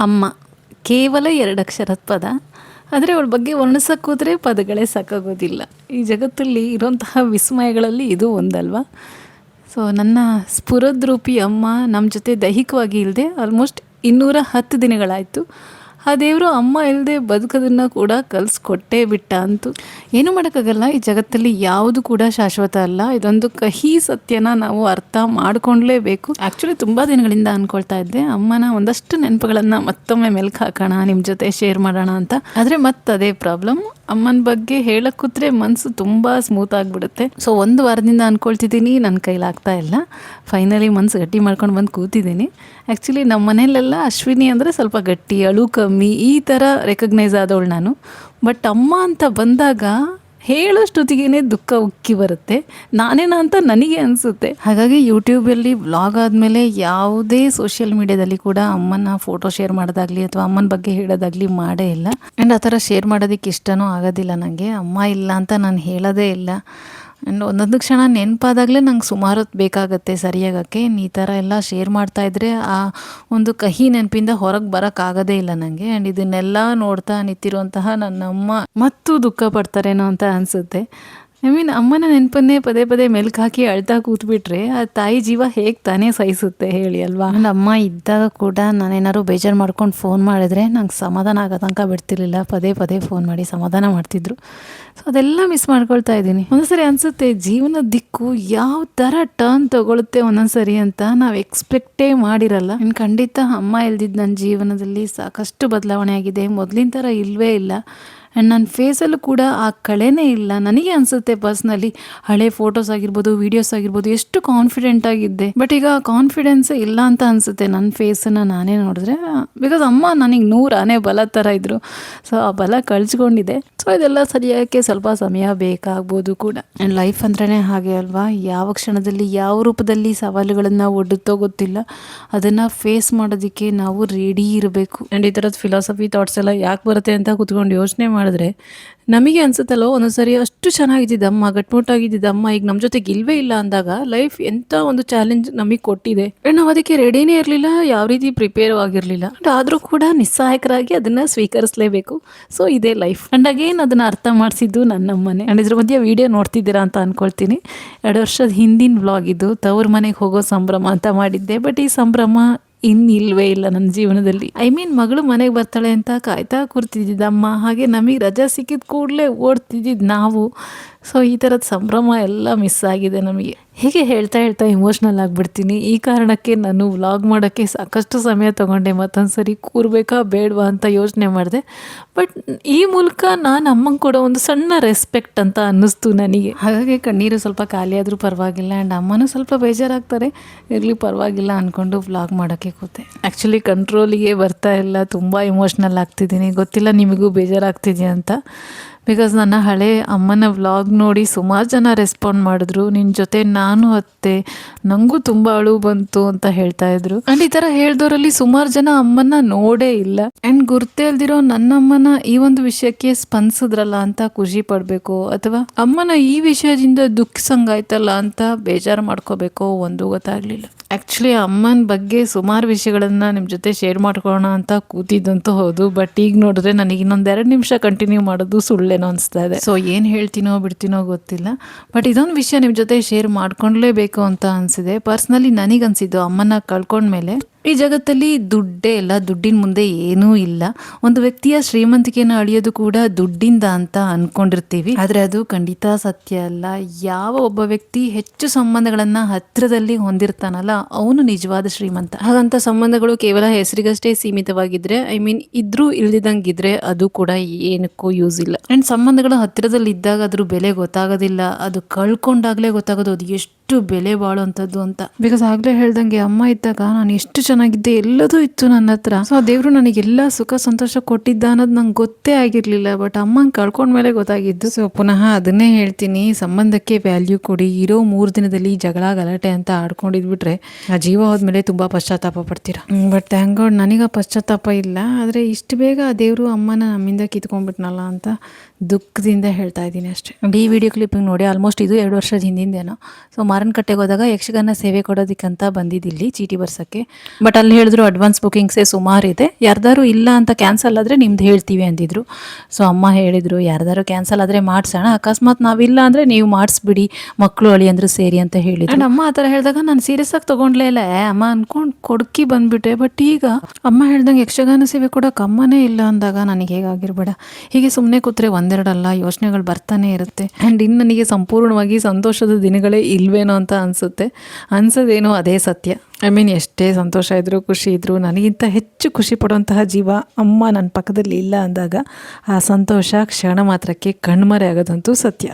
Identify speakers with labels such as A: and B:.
A: ಅಮ್ಮ. ಕೇವಲ ಎರಡು ಪದ ಆದರೆ ಅವಳ ಬಗ್ಗೆ ವರ್ಣಿಸೋಕೋದ್ರೆ ಪದಗಳೇ ಸಾಕಾಗೋದಿಲ್ಲ. ಈ ಜಗತ್ತಲ್ಲಿ ಇರೋಂತಹ ವಿಸ್ಮಯಗಳಲ್ಲಿ ಇದು ಒಂದಲ್ವಾ? ಸೊ ನನ್ನ ಸ್ಫುರದ್ರೂಪಿ ಅಮ್ಮ ನಮ್ಮ ಜೊತೆ ದೈಹಿಕವಾಗಿ ಇಲ್ಲದೆ ಆಲ್ಮೋಸ್ಟ್ ಇನ್ನೂರ ಹತ್ತು ದಿನಗಳಾಯಿತು. ಆ ದೇವರು ಅಮ್ಮ ಇಲ್ಲದೆ ಬದುಕೋದನ್ನು ಕೂಡ ಕಲಿಸ್ಕೊಟ್ಟೇ ಬಿಟ್ಟ ಅಂತೂ. ಏನೂ ಮಾಡೋಕ್ಕಾಗಲ್ಲ, ಈ ಜಗತ್ತಲ್ಲಿ ಯಾವುದು ಕೂಡ ಶಾಶ್ವತ ಅಲ್ಲ. ಇದೊಂದು ಕಹಿ ಸತ್ಯನ ನಾವು ಅರ್ಥ ಮಾಡ್ಕೊಂಡ್ಲೇಬೇಕು. ಆ್ಯಕ್ಚುಲಿ ತುಂಬ ದಿನಗಳಿಂದ ಅಂದ್ಕೊಳ್ತಾ ಇದ್ದೆ, ಅಮ್ಮನ ಒಂದಷ್ಟು ನೆನಪುಗಳನ್ನು ಮತ್ತೊಮ್ಮೆ ಮೆಲ್ಕು ಹಾಕೋಣ ನಿಮ್ಮ ಜೊತೆ ಶೇರ್ ಮಾಡೋಣ ಅಂತ. ಆದರೆ ಮತ್ತೆ ಅದೇ ಪ್ರಾಬ್ಲಮ್ ಅಮ್ಮನ ಬಗ್ಗೆ ಹೇಳಕ್ಕೆ ಕೂತ್ರೆ ಮನಸ್ಸು ತುಂಬ ಸ್ಮೂತ್ ಆಗಿಬಿಡುತ್ತೆ. ಸೊ ಒಂದು ವಾರದಿಂದ ಅಂದ್ಕೊಳ್ತಿದ್ದೀನಿ ನನ್ನ ಕೈಲಿ ಆಗ್ತಾ ಇಲ್ಲ. ಫೈನಲಿ ಮನಸ್ಸು ಗಟ್ಟಿ ಮಾಡ್ಕೊಂಡು ಬಂದು ಕೂತಿದ್ದೀನಿ. ಆ್ಯಕ್ಚುಲಿ ನಮ್ಮ ಮನೆಯಲ್ಲೆಲ್ಲ ಅಶ್ವಿನಿ ಅಂದರೆ ಸ್ವಲ್ಪ ಗಟ್ಟಿ ಅಳು ಈ ಥರ ರೆಕಗ್ನೈಸ್ ಆದವಳು ನಾನು. ಬಟ್ ಅಮ್ಮ ಅಂತ ಬಂದಾಗ ಹೇಳೋಷ್ಟೊತ್ತಿಗೆ ದುಃಖ ಉಕ್ಕಿ ಬರುತ್ತೆ. ನಾನೇನ ಅಂತ ನನಗೆ ಅನಿಸುತ್ತೆ. ಹಾಗಾಗಿ ಯೂಟ್ಯೂಬಲ್ಲಿ ವ್ಲಾಗ್ ಆದಮೇಲೆ ಯಾವುದೇ ಸೋಷಿಯಲ್ ಮೀಡ್ಯಾದಲ್ಲಿ ಕೂಡ ಅಮ್ಮನ ಫೋಟೋ ಶೇರ್ ಮಾಡೋದಾಗಲಿ ಅಥವಾ ಅಮ್ಮನ ಬಗ್ಗೆ ಹೇಳೋದಾಗಲಿ ಮಾಡೇ ಇಲ್ಲ. ಆ್ಯಂಡ್ ಆ ಥರ ಶೇರ್ ಮಾಡೋದಕ್ಕೆ ಇಷ್ಟನೂ ಆಗೋದಿಲ್ಲ ನನಗೆ ಅಮ್ಮ ಇಲ್ಲ ಅಂತ ನಾನು ಹೇಳೋದೇ ಇಲ್ಲ. ಆ್ಯಂಡ್ ಒಂದೊಂದು ಕ್ಷಣ ನೆನಪಾದಾಗಲೇ ನಂಗೆ ಸುಮಾರು ಹೊತ್ತು ಬೇಕಾಗತ್ತೆ ಸರಿಯಾಗಕ್ಕೆ. ಈ ಥರ ಎಲ್ಲ ಶೇರ್ ಮಾಡ್ತಾ ಇದ್ರೆ ಆ ಒಂದು ಕಹಿ ನೆನಪಿಂದ ಹೊರಗೆ ಬರೋಕ್ಕಾಗೋದೇ ಇಲ್ಲ ನನಗೆ ಆ್ಯಂಡ್ ಇದನ್ನೆಲ್ಲ ನೋಡ್ತಾ ನಿಂತಿರುವಂತಹ ನನ್ನಮ್ಮ ಮತ್ತು ದುಃಖ ಪಡ್ತಾರೇನೋ ಅಂತ ಅನಿಸುತ್ತೆ. ಐ ಮೀನ್ ಅಮ್ಮನ ನೆನಪನ್ನೇ ಪದೇ ಪದೇ ಮೆಲ್ಕ್ ಹಾಕಿ ಅಳ್ತಾ ಕೂತ್ಬಿಟ್ರೆ ಆ ತಾಯಿ ಜೀವ ಹೇಗೆ ತಾನೇ ಸಹಿಸುತ್ತೆ ಹೇಳಿ ಅಲ್ವಾ? ಅಮ್ಮ ಇದ್ದಾಗ ಕೂಡ ನಾನೇನಾದ್ರು ಬೇಜಾರು ಮಾಡ್ಕೊಂಡು ಫೋನ್ ಮಾಡಿದ್ರೆ ನಂಗೆ ಸಮಾಧಾನ ಆಗೋ ತನಕ ಬಿಡ್ತಿರ್ಲಿಲ್ಲ. ಪದೇ ಪದೇ ಫೋನ್ ಮಾಡಿ ಸಮಾಧಾನ ಮಾಡ್ತಿದ್ರು. ಸೊ ಅದೆಲ್ಲ ಮಿಸ್ ಮಾಡ್ಕೊಳ್ತಾ ಇದ್ದೀನಿ. ಒಂದೊಂದ್ಸರಿ ಅನಿಸುತ್ತೆ ಜೀವನದ ದಿಕ್ಕು ಯಾವ ಥರ ಟರ್ನ್ ತಗೊಳುತ್ತೆ ಒಂದೊಂದ್ಸರಿ ಅಂತ ನಾವು ಎಕ್ಸ್ಪೆಕ್ಟೇ ಮಾಡಿರಲ್ಲ. ಇನ್ನು ಖಂಡಿತ ಅಮ್ಮ ಇಲ್ದಿದ್ದು ನನ್ನ ಜೀವನದಲ್ಲಿ ಸಾಕಷ್ಟು ಬದಲಾವಣೆ ಆಗಿದೆ. ಮೊದಲಿನ ಥರ ಇಲ್ಲವೇ ಇಲ್ಲ. ಆ್ಯಂಡ್ ನನ್ನ ಫೇಸಲ್ಲೂ ಕೂಡ ಆ ಕಳೆನೇ ಇಲ್ಲ. ನನಗೆ ಅನಿಸುತ್ತೆ ಪರ್ಸ್ನಲಿ ಹಳೆ ಫೋಟೋಸ್ ಆಗಿರ್ಬೋದು ವೀಡಿಯೋಸ್ ಆಗಿರ್ಬೋದು, ಎಷ್ಟು ಕಾನ್ಫಿಡೆಂಟ್ ಆಗಿದ್ದೆ. ಬಟ್ ಈಗ ಕಾನ್ಫಿಡೆನ್ಸ್ ಇಲ್ಲ ಅಂತ ಅನಿಸುತ್ತೆ ನನ್ನ ಫೇಸನ್ನು ನಾನೇ ನೋಡಿದ್ರೆ. ಬಿಕಾಸ್ ಅಮ್ಮ ನನಗೆ ನೂರಾನೇ ಬಲ ಥರ ಇದ್ದರು ಸೊ ಆ ಬಲ ಕಳ್ಸ್ಕೊಂಡಿದೆ. ಇದೆಲ್ಲ ಸರಿಯಾಗಕ್ಕೆ ಸ್ವಲ್ಪ ಸಮಯ ಬೇಕಾಗ್ಬೋದು ಕೂಡ. ಆ್ಯಂಡ್ ಲೈಫ್ ಅಂದ್ರೇ ಹಾಗೆ ಅಲ್ವಾ? ಯಾವ ಕ್ಷಣದಲ್ಲಿ ಯಾವ ರೂಪದಲ್ಲಿ ಸವಾಲುಗಳನ್ನು ಒಡ್ಡುತ್ತೋ ಗೊತ್ತಿಲ್ಲ. ಅದನ್ನು ಫೇಸ್ ಮಾಡೋದಕ್ಕೆ ನಾವು ರೆಡಿ ಇರಬೇಕು. ಆ್ಯಂಡ್ ಈ ಥರದ ಫಿಲಾಸಫಿ ಥಾಟ್ಸ್ ಎಲ್ಲ ಯಾಕೆ ಬರುತ್ತೆ ಅಂತ ಕೂತ್ಕೊಂಡು ಯೋಚನೆ ಮಾಡಿದ್ರೆ ನಮಗೆ ಅನ್ಸುತ್ತಲ್ಲೋ ಒಂದೊಂದ್ಸರಿ ಅಷ್ಟು ಚೆನ್ನಾಗಿದ್ದಿದ್ದಮ್ಮ ಅಮ್ಮ, ಗಟ್ಮುಟ್ಟಾಗಿದ್ದಿದ್ದು ಅಮ್ಮ, ಈಗ ನಮ್ಮ ಜೊತೆಗೆ ಇಲ್ವೇ ಇಲ್ಲ ಅಂದಾಗ ಲೈಫ್ ಎಂಥ ಒಂದು ಚಾಲೆಂಜ್ ನಮಗೆ ಕೊಟ್ಟಿದೆ. ನಾವು ಅದಕ್ಕೆ ರೆಡಿನೇ ಇರಲಿಲ್ಲ, ಯಾವ ರೀತಿ ಪ್ರಿಪೇರ್ ಆಗಿರಲಿಲ್ಲ. ಆದರೂ ಕೂಡ ನಿಸ್ಸಹಾಯಕರಾಗಿ ಅದನ್ನು ಸ್ವೀಕರಿಸಲೇಬೇಕು. ಸೊ ಇದೇ ಲೈಫ್ ಅಂಡ್ ಅಗೇನ್ ಅದನ್ನು ಅರ್ಥ ಮಾಡಿಸಿದ್ದು ನನ್ನಮ್ಮನೆ ಅಂಡ್ ಇದ್ರ ಮಧ್ಯೆ ವಿಡಿಯೋ ನೋಡ್ತಿದ್ದೀರಾ ಅಂತ ಅನ್ಕೊಳ್ತೀನಿ. ಎರಡು ವರ್ಷದ ಹಿಂದಿನ ವ್ಲಾಗ್ ಇದು. ತವ್ರ ಮನೆಗೆ ಹೋಗೋ ಸಂಭ್ರಮ ಅಂತ ಮಾಡಿದ್ದೆ. ಬಟ್ ಈ ಸಂಭ್ರಮ ಇನ್ನಿಲ್ವೇ ಇಲ್ಲ ನನ್ನ ಜೀವನದಲ್ಲಿ. ಐ ಮೀನ್ ಮಗಳು ಮನೆಗೆ ಬರ್ತಾಳೆ ಅಂತ ಕಾಯ್ತಾ ಕೂರ್ತಿದ್ದಿದ್ದಮ್ಮ, ಹಾಗೆ ನಮಗೆ ರಜಾ ಸಿಕ್ಕಿದ ಕೂಡಲೇ ಓಡ್ತಿದ್ದಿದ್ದು ನಾವು. ಸೊ ಈ ಥರದ ಸಂಭ್ರಮ ಎಲ್ಲ ಮಿಸ್ ಆಗಿದೆ ನಮಗೆ. ಹೀಗೆ ಹೇಳ್ತಾ ಹೇಳ್ತಾ ಇಮೋಷ್ನಲ್ ಆಗಿಬಿಡ್ತೀನಿ. ಈ ಕಾರಣಕ್ಕೆ ನಾನು ವ್ಲಾಗ್ ಮಾಡೋಕ್ಕೆ ಸಾಕಷ್ಟು ಸಮಯ ತೊಗೊಂಡೆ. ಮತ್ತೊಂದು ಸರಿ ಕೂರ್ಬೇಕಾ ಬೇಡವಾ ಅಂತ ಯೋಚನೆ ಮಾಡಿದೆ. ಬಟ್ ಈ ಮೂಲಕ ನಾನು ಅಮ್ಮಂಗೆ ಕೊಡೋ ಒಂದು ಸಣ್ಣ ರೆಸ್ಪೆಕ್ಟ್ ಅಂತ ಅನ್ನಿಸ್ತು ನನಗೆ. ಹಾಗಾಗಿ ಕಣ್ಣೀರು ಸ್ವಲ್ಪ ಖಾಲಿಯಾದರೂ ಪರವಾಗಿಲ್ಲ. ಆ್ಯಂಡ್ ಅಮ್ಮನೂ ಸ್ವಲ್ಪ ಬೇಜಾರಾಗ್ತಾರೆ. ಇರಲಿ ಪರವಾಗಿಲ್ಲ ಅಂದ್ಕೊಂಡು ವ್ಲಾಗ್ ಮಾಡೋಕ್ಕೆ ಕೂತೆ. ಆ್ಯಕ್ಚುಲಿ ಕಂಟ್ರೋಲಿಗೆ ಬರ್ತಾ ಇಲ್ಲ. ತುಂಬ ಇಮೋಷ್ನಲ್ ಆಗ್ತಿದ್ದೀನಿ. ಗೊತ್ತಿಲ್ಲ ನಿಮಗೂ ಬೇಜಾರಾಗ್ತಿದೆಯಾ ಅಂತ. ಬಿಕಾಸ್ ನನ್ನ ಹಳೆ ಅಮ್ಮನ ವ್ಲಾಗ್ ನೋಡಿ ಸುಮಾರು ಜನ ರೆಸ್ಪಾಂಡ್ ಮಾಡಿದ್ರು ನಿನ್ನ ಜೊತೆ ನಾನು ಅತ್ತೆ ನನಗೂ ತುಂಬ ಅಳು ಬಂತು ಅಂತ ಹೇಳ್ತಾ ಇದ್ರು. ಆ್ಯಂಡ್ ಈ ಥರ ಹೇಳ್ದವರಲ್ಲಿ ಸುಮಾರು ಜನ ಅಮ್ಮನ ನೋಡೇ ಇಲ್ಲ. ಆ್ಯಂಡ್ ಗುರ್ತೇ ಇಲ್ದಿರೋ ನನ್ನ ಅಮ್ಮನ ಈ ಒಂದು ವಿಷಯಕ್ಕೆ ಸ್ಪಂದಿಸಿದ್ರಲ್ಲ ಅಂತ ಖುಷಿ ಪಡಬೇಕು, ಅಥವಾ ಅಮ್ಮನ ಈ ವಿಷಯದಿಂದ ದುಃಖಿಸಂಗಾಯ್ತಲ್ಲ ಅಂತ ಬೇಜಾರು ಮಾಡ್ಕೋಬೇಕು ಒಂದು ಗೊತ್ತಾಗ್ಲಿಲ್ಲ. ಆ್ಯಕ್ಚುಲಿ ಅಮ್ಮನ ಬಗ್ಗೆ ಸುಮಾರು ವಿಷಯಗಳನ್ನು ನಿಮ್ಮ ಜೊತೆ ಶೇರ್ ಮಾಡ್ಕೊಳ್ಳೋಣ ಅಂತ ಕೂತಿದ್ದಂತೂ ಹೌದು. ಬಟ್ ಈಗ ನೋಡಿದ್ರೆ ನನಗೆ ಇನ್ನೊಂದು ಎರಡು ನಿಮಿಷ ಕಂಟಿನ್ಯೂ ಮಾಡೋದು ಸುಳ್ಳೇನೋ ಅನಿಸ್ತಾ ಇದೆ. ಸೊ ಏನು ಹೇಳ್ತೀನೋ ಬಿಡ್ತೀನೋ ಗೊತ್ತಿಲ್ಲ. ಬಟ್ ಇದೊಂದು ವಿಷಯ ನಿಮ್ಮ ಜೊತೆ ಶೇರ್ ಮಾಡ್ಕೊಂಡ್ಲೇಬೇಕು ಅಂತ ಅನಿಸಿದೆ. ಪರ್ಸ್ನಲಿ ನನಗೆ ಅನಿಸಿದ್ದು ಅಮ್ಮನ ಕಳ್ಕೊಂಡ್ಮೇಲೆ ಈ ಜಗತ್ತಲ್ಲಿ ದುಡ್ಡೇ ಇಲ್ಲ, ದುಡ್ಡಿನ ಮುಂದೆ ಏನೂ ಇಲ್ಲ. ಒಂದು ವ್ಯಕ್ತಿಯ ಶ್ರೀಮಂತಿಕೆಯನ್ನು ಅಳಿಯೋದು ಕೂಡ ದುಡ್ಡಿಂದ ಅಂತ ಅನ್ಕೊಂಡಿರ್ತೀವಿ. ಆದರೆ ಅದು ಖಂಡಿತ ಸತ್ಯ ಅಲ್ಲ. ಯಾವ ಒಬ್ಬ ವ್ಯಕ್ತಿ ಹೆಚ್ಚು ಸಂಬಂಧಗಳನ್ನ ಹತ್ತಿರದಲ್ಲಿ ಹೊಂದಿರ್ತಾನಲ್ಲ, ಅವನು ನಿಜವಾದ ಶ್ರೀಮಂತ. ಹಾಗಂತ ಸಂಬಂಧಗಳು ಕೇವಲ ಹೆಸರಿಗಷ್ಟೇ ಸೀಮಿತವಾಗಿದ್ರೆ ಐ ಮೀನ್ ಇದ್ರೂ ಇಲ್ದಿದಂಗಿದ್ರೆ ಅದು ಕೂಡ ಏನಕ್ಕೂ ಯೂಸ್ ಇಲ್ಲ. ಅಂಡ್ ಸಂಬಂಧಗಳು ಹತ್ತಿರದಲ್ಲಿ ಇದ್ದಾಗ ಅದ್ರ ಬೆಲೆ ಗೊತ್ತಾಗೋದಿಲ್ಲ. ಅದು ಕಳ್ಕೊಂಡಾಗ್ಲೇ ಗೊತ್ತಾಗೋದು, ಅದು ಎಷ್ಟು ಬೆಲೆ ಬಾಳುವಂಥದ್ದು ಅಂತ. ಬಿಕಾಸ್ ಆಗ್ಲೇ ಹೇಳ್ದಂಗೆ, ಅಮ್ಮ ಇದ್ದಾಗ ನಾನು ಎಷ್ಟು ಚೆನ್ನಾಗಿದ್ದೆ ಎಲ್ಲದೂ ಇತ್ತು ನನ್ನ ಹತ್ರ. ಸೊ ದೇವರು ನನಗೆಲ್ಲ ಸುಖ ಸಂತೋಷ ಕೊಟ್ಟಿದ್ದ ಅನ್ನೋದು ನಂಗೆ ಗೊತ್ತೇ ಆಗಿರ್ಲಿಲ್ಲ ಬಟ್ ಅಮ್ಮಂಗೆ ಕಳ್ಕೊಂಡ ಮೇಲೆ ಗೊತ್ತಾಗಿದ್ದು. ಸೊ ಪುನಃ ಅದನ್ನೇ ಹೇಳ್ತೀನಿ ಸಂಬಂಧಕ್ಕೆ ವ್ಯಾಲ್ಯೂ ಕೊಡಿ ಇರೋ ಮೂರು ದಿನದಲ್ಲಿ ಜಗಳ ಗಲಾಟೆ ಅಂತ ಆಡ್ಕೊಂಡಿದ್ಬಿಟ್ರೆ ಆ ಜೀವ ಹೋದ್ಮೇಲೆ ತುಂಬಾ ಪಶ್ಚಾತ್ತಾಪ ಪಡ್ತೀರಾ? ಬಟ್ ಥ್ಯಾಂಕ್ ಗಾಡ್ ನನಗೆ ಆ ಪಶ್ಚಾತ್ತಾಪ ಇಲ್ಲ. ಆದರೆ ಇಷ್ಟು ಬೇಗ ಆ ದೇವರು ಅಮ್ಮನ ನಮ್ಮಿಂದ ಕಿತ್ಕೊಂಡ್ಬಿಟ್ನಲ್ಲ ಅಂತ ದುಃಖದಿಂದ ಹೇಳ್ತಾ ಇದ್ದೀನಿ ಅಷ್ಟೇ. ಈ ವಿಡಿಯೋ ಕ್ಲಿಪ್ಪಿಂಗ್ ನೋಡಿ ಆಲ್ಮೋಸ್ಟ್ ಇದು ಎರಡು ವರ್ಷದ ಹಿಂದಿಂದೇನೋ. ಸೊ ಮಾರನಕಟ್ಟೆಗೆ ಹೋದಾಗ ಯಕ್ಷಗಾನ ಸೇವೆ ಕೊಡೋದಕ್ಕಂತ ಬಂದಿದ್ದಿಲ್ಲಿ ಚೀಟಿ ಬರ್ಸೋಕ್ಕೆ. ಬಟ್ ಅಲ್ಲಿ ಹೇಳಿದ್ರು ಅಡ್ವಾನ್ಸ್ ಬುಕಿಂಗ್ಸೇ ಸುಮಾರು ಇದೆ. ಯಾರ್ದಾರು ಇಲ್ಲ ಅಂತ ಕ್ಯಾನ್ಸಲ್ ಆದರೆ ನಿಮ್ದು ಹೇಳ್ತೀವಿ ಅಂದಿದ್ರು. ಸೊ ಅಮ್ಮ ಹೇಳಿದರು, ಯಾರ್ದಾರು ಕ್ಯಾನ್ಸಲ್ ಆದರೆ ಮಾಡಿಸೋಣ. ಅಕಸ್ಮಾತ್ ನಾವಿಲ್ಲ ಅಂದರೆ ನೀವು ಮಾಡಿಸ್ಬಿಡಿ. ಮಕ್ಕಳು ಅಳಿ ಅಂದ್ರೆ ಸೇರಿ ಅಂತ ಹೇಳಿದ್ರು. ಅಮ್ಮ ಆ ಥರ ಹೇಳಿದಾಗ ನಾನು ಸೀರಿಯಸ್ ಆಗಿ ತೊಗೊಂಡ್ಲೇ ಇಲ್ಲ. ಅಮ್ಮ ಅಂದ್ಕೊಂಡು ಕೊಡ್ಕಿ ಬಂದ್ಬಿಟ್ಟೆ. ಬಟ್ ಈಗ ಅಮ್ಮ ಹೇಳ್ದಂಗೆ ಯಕ್ಷಗಾನ ಸೇವೆ ಕೂಡ ಕಮ್ಮನೇ ಇಲ್ಲ ಅಂದಾಗ ನನಗೆ ಹೇಗಾಗಿರ್ಬೇಡ. ಹೀಗೆ ಸುಮ್ಮನೆ ಕೂತ್ರೆ ಒಂದೆರಡಲ್ಲ. ಯೋಚನೆಗಳು ಬರ್ತಾನೆ ಇರುತ್ತೆ. ಆ್ಯಂಡ್ ಇನ್ನು ನನಗೆ ಸಂಪೂರ್ಣವಾಗಿ ಸಂತೋಷದ ದಿನಗಳೇ ಇಲ್ವೇನೋ ಅಂತ ಅನಿಸುತ್ತೆ. ಅನ್ಸೋದೇನೋ ಅದೇ ಸತ್ಯ. ಐ ಮೀನ್ ಎಷ್ಟೇ ಸಂತೋಷ ಇದ್ದರೂ ಖುಷಿ ಇದ್ದರೂ ನನಗಿಂತ ಹೆಚ್ಚು ಖುಷಿ ಪಡುವಂತಹ ಜೀವ ಅಮ್ಮ ನನ್ನ ಪಕ್ಕದಲ್ಲಿ ಇಲ್ಲ ಅಂದಾಗ ಆ ಸಂತೋಷ ಕ್ಷಣ ಮಾತ್ರಕ್ಕೆ ಕಣ್ಮರೆ ಆಗೋದಂತೂ ಸತ್ಯ.